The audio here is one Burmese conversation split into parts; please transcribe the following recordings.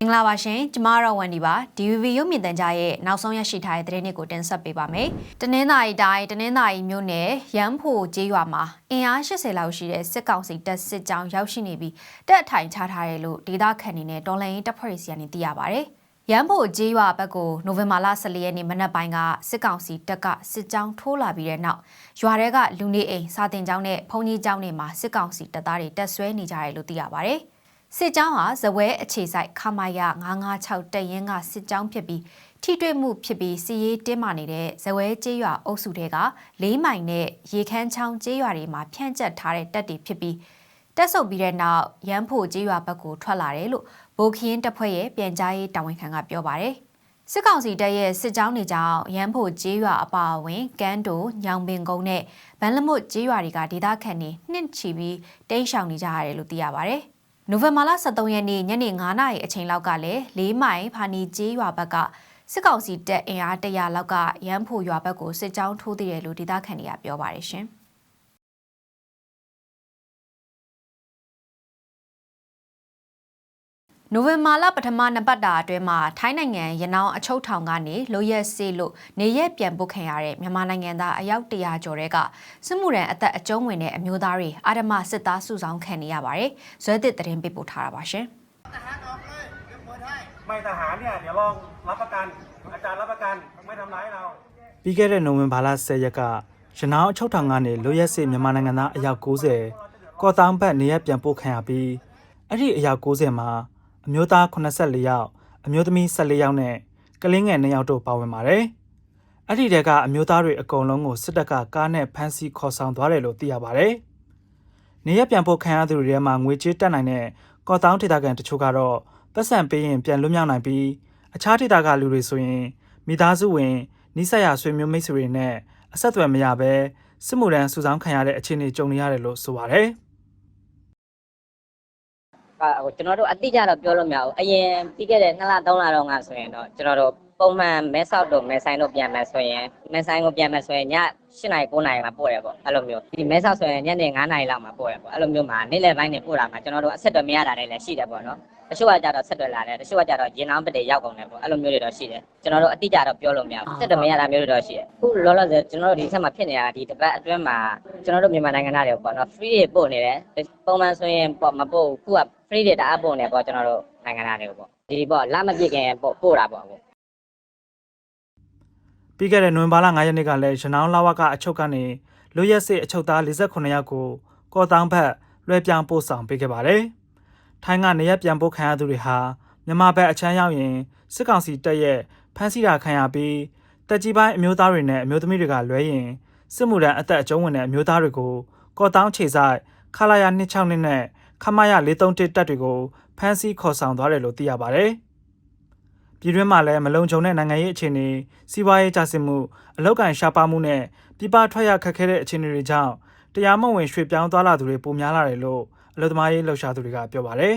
မင်္ဂလာပါရှင်ကျမကတော့ဝန်ဒီပါ DVB ရုပ်မြင်သံကြားရဲ့နောက်ဆုံးရရှိထားတဲ့သတင်းတွေကိုတင်ဆက်ပေးပါမယ်။တနင်္သာရီတိုင်းတနင်္သာရီမြို့နယ်ရန်ဖို့ကျေးရွာမှာအင်အား80လောက်ရှိတဲ့စစ်ကောင်စီတပ်စစ်ကြောင်းရောက်ရှိနေပြီးတပ်အထိုင်ချထားတယ်လို့ဒေသခံတွေနဲ့တော်လှန်ရေးတပ်ဖွဲ့တွေစီကနေသိရပါဗျ။ ရန်ဖို့ကျေးရွာဘက်ကိုနိုဝင်ဘာလ14ရက်နေ့မနက်ပိုင်းကစစ်ကောင်စီတပ်ကစစ်ကြောင်းထိုးလာပြီးတဲ့နောက်ရွာတွေကလူနေအိမ်စာတင်ကျောင်းနဲ့ဘုံကြီးကျောင်းတွေမှာစစ်ကောင်စီတပ်သားတွေတပ်ဆွဲနေကြတယ်လို့သိရပါဗျ။စစ်ကြောင်းဟာဇဝဲအခြေဆိုင်ခမာယ956တပ်ရင်းကစစ်ကြောင်းဖြစ်ပြီးထိတွေ့မှုဖြစ်ပြီးစီရေးတင်းမာနေတဲ့ဇဝဲကျေးရွာအုပ်စုတွေကလေးမိုင်နဲ့ရေခမ်းချောင်းကျေးရွာတွေမှာဖြန့်ကျက်ထားတဲ့တပ်တွေဖြစ်ပြီးတက်ဆုပ်ပြီးတဲ့နောက်ရန်ဖို့ကျေးရွာဘက်ကိုထွက်လာတယ်လို့ ဗိုလ်ခင်းတပ်ဖွဲ့ရဲ့ပြန်ကြားရေးတာဝန်ခံကပြောပါတယ်စစ်ကောင်စီတပ်ရဲ့စစ်ကြောင်းတွေကြောင့်ရန်ဖို့ကျေးရွာအပါအဝင်ကန်းတိုညောင်ပင်ကုန်းနဲ့ဗန်လမွတ်ကျေးရွာတွေကဒေသခံတွေနှင့်ချီပြီးတိမ်းရှောင်နေကြရတယ်လို့သိရပါတယ်။နိုဝင်ဘာလ23ရက်နေ့ညနေ9:00နာရီအချိန်လောက်ကလည်း၄မိုင်ဖာနီကျေးရွာဘက်ကစစ်ကောင်စီတပ်အင်အား100လောက်ကရန်ဖို့ရွာဘက်ကိုစစ်ကြောင်းထိုးသေးတယ်လို့ဒေသခံတွေကပြောပါတယ်ရှင်။ နိုဝင်ဘာလပထမနှစ်ပတ်တာအတွင်းမှာထိုင်းနိုင်ငံရနောင်းအချုပ်ထောင်ကနေလိုရက်စေးလို့နေရက်ပြန်ပုတ်ခံရတဲ့မြန်မာနိုင်ငံသားအယောက်100ကျော်တဲ့ကစစ်မှုရန်အသက်အကျုံးဝင်တဲ့အမျိုးသားတွေအာဓမစစ်သားစုဆောင်ခံနေရပါတယ်။ဇွဲသစ်သတင်းပေးပို့ထားတာပါရှင်။ ไม่ทหารเนี่ยเดี๋ยวลองรับประกัน อาจารย์รับประกันไม่ทำร้ายเรา ပြီးခဲ့တဲ့နိုဝင်ဘာလ10ရက်ကရနောင်းအချုပ်ထောင်ကနေလွတ်ရက်စေမြန်မာနိုင်ငံသားအယောက်90ကော့တောင်းဘက်နေရပြန်ပို့ခံရပြီးအဲ့ဒီအယောက်90မှာ အမျိုးသား84ယောက်အမျိုးသမီး14ယောက်နဲ့ကလေးငယ်2ယောက်တို့ပါဝင်ပါတယ်။အဲ့ဒီတဲကအမျိုးသားတွေအကုန်လုံးကိုစစ်တပ်ကကားနဲ့ဖမ်းဆီးခေါ်ဆောင်သွားတယ်လို့သိရပါတယ်။နေရပြန်ပို့ခံရသူတွေထဲမှာငွေကြေးတက်နိုင်တဲ့ကော့တောင်းဒေသခံတချို့ကတော့ပတ်စံပေးရင်ပြန်လွတ်မြောက်နိုင်ပြီးအခြားဒေသကလူတွေဆိုရင်မိသားစုဝင်နိဆက်ရဆွေမျိုးမိတ်ဆွေတွေနဲ့အဆက်အသွယ်မရဘဲစစ်မှုထမ်းစုဆောင်းခံရတဲ့အခြေအနေကြုံနေရတယ်လို့ဆိုပါတယ်ဟဟို ကျွန်တော်တို့အတိအကျတော့ပြောလို့မရဘူးအရင်ပြီးခဲ့တဲ့2လ3လတော့ငါဆိုရင်တော့ကျွန်တော်တို့ပုံမှန်မဲဆောက်တို့မဲဆိုင်တို့ပြန်မယ်ဆိုရင်မဲဆိုင်ကိုပြန်မယ်ဆိုရင်ည8နာရီ9နာရီမှာပို့ရပေါ့အဲ့လိုမျိုးဒီမဲဆောက်ဆိုရင်ညနေ9နာရီလောက်မှာပို့ရပေါ့အဲ့လိုမျိုးမှာနေ့လယ်ပိုင်းနေပို့တာမှာကျွန်တော်တို့အဆက်အသွယ်မရတာတွေလည်းရှိတယ်ပေါ့နော် တချို့ကကြတော့ဆက်သွယ်လာတယ်တချို့ကကြတော့ရင်နောင်းပတေရောက်ကုန်တယ်ပေါ့အဲ့လိုမျိုးတွေတော့ရှိတယ်ကျွန်တော်တို့အတိအကျတော့ပြောလို့မရဘူးဆက်သွယ်မရတာမျိုးတွေတော့ရှိတယ်အခုလောလောဆယ်ကျွန်တော်တို့ဒီဆက်မှာဖြစ်နေတာဒီတစ်ပတ်အတွင်းမှာကျွန်တော်တို့မြန်မာနိုင်ငံသားတွေပေါ့နော် free တွေပို့နေတယ်ပုံမှန်ဆိုရင်ပေါ့မပို့ဘူးခုက free တွေတအားပို့နေပေါ့ကျွန်တော်တို့နိုင်ငံသားတွေကိုပေါ့ဒီပေါ့လမပြည့်ခင်ပို့ပို့တာပေါ့အခုပြီးခဲ့တဲ့နိုဝင်ဘာလ9ရက်နေ့ကလည်းရနောင်းလာဝကအချုပ်ကနေလွတ်ရက်စေအချုပ်သား48ယောက်ကိုကော်တောင်းဘက်လွှဲပြောင်းပို့ဆောင်ပေးခဲ့ပါတယ်။ ထိုင်းကနေရက်ပြန်ပို့ခံရသူတွေဟာမြန်မာဘက်အချမ်းရောက်ရင်စစ်ကောင်စီတပ်ရဲ့ဖမ်းဆီးတာခံရပြီးတက်ကြီးပိုင်းအမျိုးသားတွေနဲ့အမျိုးသမီးတွေကလွဲရင်စစ်မှုထမ်းအသက်အကျုံးဝင်တဲ့အမျိုးသားတွေကိုကော်တောင်းခြေဆိုင်ခလာယာ26နှစ်နဲ့ခမရ431တပ်တွေကိုဖမ်းဆီးခေါ်ဆောင်သွားတယ်လို့သိရပါတယ်။ပြည်တွင်းမှာလည်းမလုံခြုံတဲ့နိုင်ငံရေးအခြေအနေစီးပွားရေးကျဆင်းမှုအလောက်ကန်ရှားပါမှုနဲ့ပြည်ပထွက်ရခက်ခဲတဲ့အခြေအနေတွေကြောင့်တရားမဝင်ရွှေ့ပြောင်းသွားလာသူတွေပိုများလာတယ်လို့ အလို့သမားရေးလှုပ်ရှားသူတွေကပြောပါတယ်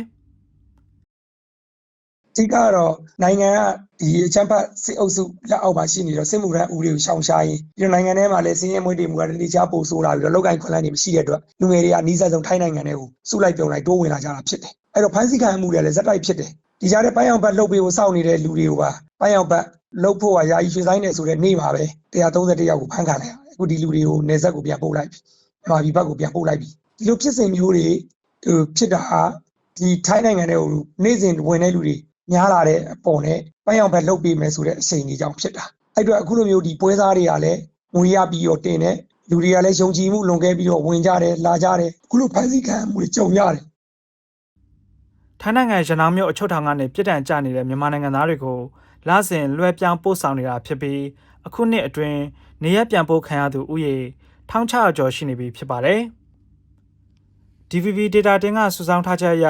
အဓိကကတော့နိုင်ငံကဒီအချမ်းဖတ်စစ်အုပ်စုလက်အောက်မှာရှိနေတော့စစ်မှုထမ်းဦးတွေကိုရှောင်ရှားရင်ဒီနိုင်ငံထဲမှာလည်းစင်းရဲမွေးတေမှုကတတိချပို့ဆိုးလာပြီးတော့လောက်ကိုင်းခွန်လိုင်းတွေမရှိတဲ့အတွက်လူငယ်တွေကအနည်းဆုံးထိုင်းနိုင်ငံတွေကိုစုလိုက်ပြုံလိုက်တိုးဝင်လာကြတာဖြစ်တယ်အဲ့တော့ဖမ်းဆီးခံမှုတွေလည်းဇက်တိုက်ဖြစ်တယ်ဒီကြားထဲပိုင်းအောင်ဘတ်လှုပ်ပေးဖို့စောင့်နေတဲ့လူတွေကိုပါပိုင်းအောင်ဘတ်လှုပ်ဖို့ကယာယီရွှေဆိုင်နေဆိုတဲ့နေ့ပါပဲ131ယောက်ကိုဖမ်းခံလိုက်ရတယ်အခုဒီလူတွေကိုနေဆက်ကိုပြန်ပို့လိုက်ပြီမြန်မာပြည်ဘက်ကိုပြန်ပို့လိုက်ပြီဒီလိုဖြစ်စဉ်မျိုးတွေ ဟိုဖြစ်တာဟာဒီထိုင်းနိုင်ငံတွေကိုနေ့စဉ်ဝင်တဲ့လူတွေများလာတဲ့အပေါ်နဲ့ပိုင်းအောင်ဘက်လှုပ်ပေးမယ်ဆိုတဲ့အချိန်ကြီးကြောင့်ဖြစ်တာအဲ့တော့အခုလိုမျိုးဒီပွဲစားတွေကလည်းငွေရပြီးတော့တင်တဲ့လူတွေကလည်းယုံကြည်မှုလွန်ခဲ့ပြီးတော့ဝင်ကြတယ်လာကြတယ်အခုလိုဖန်ဆီးခံမှုတွေကြုံရတယ်။ထိုင်းနိုင်ငံရနောင်းမြို့အချုပ်ထောင်ကနေပြည်တံကျနေတဲ့မြန်မာနိုင်ငံသားတွေကိုလစဉ်လွှဲပြောင်းပို့ဆောင်နေတာဖြစ်ပြီးအခုနှစ်အတွင်းနေရက်ပြန်ပို့ခံရသူဥယေ1600ကျော်ရှိနေပြီဖြစ်ပါတယ်။ DVB data တင်ကစုဆောင်းထားချက်အရ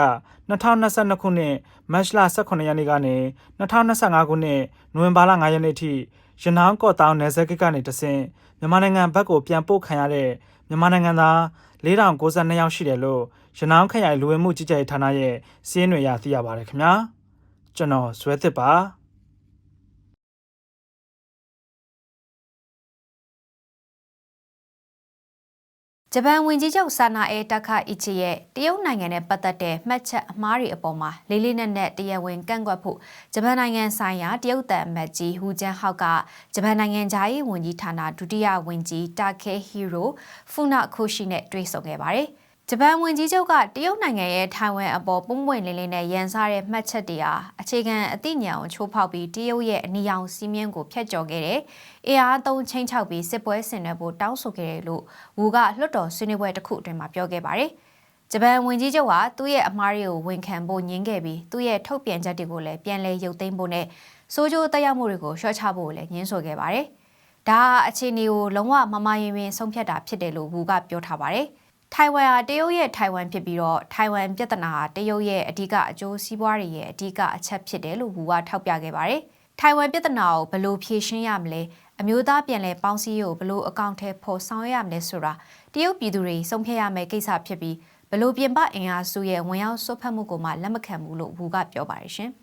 2022ခုနှစ်မတ်လ18ရက်နေ့ကနေ2025ခုနှစ်နိုဝင်ဘာလ9ရက်နေ့ထိရနောင်းကော့တောင်းနယ်စပ်ဂိတ်ကနေတဆင့်မြန်မာနိုင်ငံဘက်ကိုပြန်ပို့ခံရတဲ့မြန်မာနိုင်ငံသား4092ယောက်ရှိတယ်လို့ရနောင်းခရိုင်လူဝင်မှုကြီးကြပ်ရေးဌာနရဲ့စီးရင်တွေရသိရပါတယ်ခင်ဗျာကျွန်တော်ဇွဲသစ်ပါ ဂျပန်ဝန်ကြီးချုပ်ဆာနာအေတက်ခါအီချီရဲ့တရုတ်နိုင်ငံနဲ့ပတ်သက်တဲ့မှတ်ချက်အမှားတွေအပေါ်မှာလေးလေးနက်နက်တရားဝင်ကန့်ကွက်ဖို့ဂျပန်နိုင်ငံဆိုင်ရာတရုတ်တန်အမတ်ကြီးဟူဂျန်ဟောက်ကဂျပန်နိုင်ငံသားရေးဝန်ကြီးဌာနဒုတိယဝန်ကြီးတာခဲဟီရိုဖူနာခိုရှိနဲ့တွေ့ဆုံခဲ့ပါတယ်။ ဂျပန်ဝန်ကြီးချုပ်ကတရုတ်နိုင်ငံရဲ့ထိုင်ဝမ်အပေါ်ပုံပွင့်လင်းလင်းနဲ့ရန်စားတဲ့မှတ်ချက်တွေဟာအခြေခံအသိဉာဏ်ကိုချိုးဖောက်ပြီးတရုတ်ရဲ့အနီရောင်စီးမြင်ကိုဖျက်ကျော်ခဲ့တဲ့ AR သုံးချင်းချောက်ပြီးစစ်ပွဲဆင်နွှဲဖို့တောင်းဆိုခဲ့တယ်လို့ဝူကလွှတ်တော်ဆွေးနွေးပွဲတစ်ခုအတွင်းမှာပြောခဲ့ပါတယ်။ဂျပန်ဝန်ကြီးချုပ်ကသူ့ရဲ့အမှားတွေကိုဝန်ခံဖို့ညှင်းခဲ့ပြီးသူ့ရဲ့ထုတ်ပြန်ချက်တွေကိုလည်းပြန်လည်ရုပ်သိမ်းဖို့နဲ့စိုးကျိုးတက်ရောက်မှုတွေကိုလျှော့ချဖို့လည်းညှင်းဆိုခဲ့ပါတယ်။ဒါဟာအခြေအနေကိုလုံးဝမမယင်ရင်ဆုံးဖြတ်တာဖြစ်တယ်လို့ဝူကပြောထားပါတယ်။ ထိုင်ဝမ်ဟာတရုတ်ရဲ့ထိုင်ဝမ်ဖြစ်ပြီးတော့ထိုင်ဝမ်ပြဿနာဟာတရုတ်ရဲ့အဓိကအကျိုးစီးပွားတွေရဲ့အဓိကအချက်ဖြစ်တယ်လို့ဝူကထောက်ပြခဲ့ပါတယ်။ထိုင်ဝမ်ပြဿနာကိုဘယ်လိုဖြေရှင်းရမလဲအမျိုးသားပြန်လည်ပေါင်းစည်းရေးကိုဘယ်လိုအကောင့်ထဲပေါ်ဆောင်ရမလဲဆိုတာတရုတ်ပြည်သူတွေဆုံးဖြတ်ရမယ့်ကိစ္စဖြစ်ပြီးဘယ်လိုပြင်ပအင်အားစုရဲ့ဝင်ရောက်ဆွတ်ဖက်မှုကိုမှလက်မခံဘူးလို့ဝူကပြောပါတယ်ရှင်။